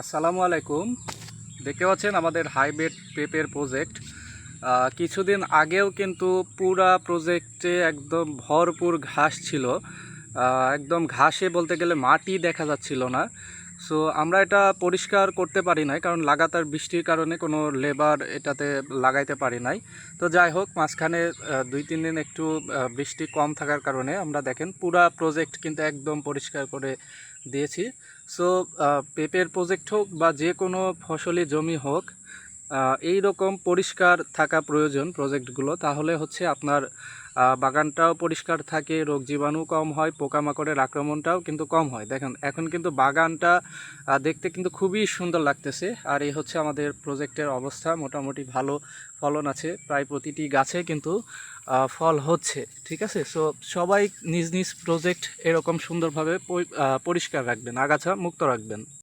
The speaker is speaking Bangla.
আসসালামু আলাইকুম। দেখতে পাচ্ছেন আমাদের হাইব্রিড পেপের প্রজেক্ট কিছুদিন আগেও কিন্তু পুরা প্রজেক্টে একদম ভরপুর ঘাস ছিল। একদম ঘাসে বলতে গেলে মাটি দেখা যাচ্ছিল না। সো আমরা এটা পরিষ্কার করতে পারি নাই, কারণ লাগাতার বৃষ্টির কারণে কোনো লেবার এটাতে লাগাইতে পারি নাই। তো যাই হোক, মাঝখানে দুই, তিন দিন একটু বৃষ্টি কম থাকার কারণে আমরা দেখেন পুরা প্রজেক্ট কিন্তু একদম পরিষ্কার করে দিয়েছি। সো পেপের প্রজেক্ট হোক বা যে কোনো ফসলি জমি হোক এই রকম পরিষ্কার থাকা প্রয়োজন প্রজেক্টগুলো। তাহলে হচ্ছে আপনার বাগানটাও পরিষ্কার থাকে, রোগ জীবাণু কম হয়, পোকামাকড়ের আক্রমণটাও কিন্তু কম হয়। দেখেন, এখন কিন্তু বাগানটা দেখতে কিন্তু খুবই সুন্দর লাগতেছে। আর এই হচ্ছে আমাদের প্রজেক্টের অবস্থা, মোটামুটি ভালো ফলন আছে। প্রায় প্রতিটি গাছে কিন্তু ফল হচ্ছে, ঠিক আছে? সো সবাই নিজ নিজ প্রজেক্ট এরকম সুন্দরভাবে পরিষ্কার রাখবেন, আগাছা মুক্ত রাখবেন।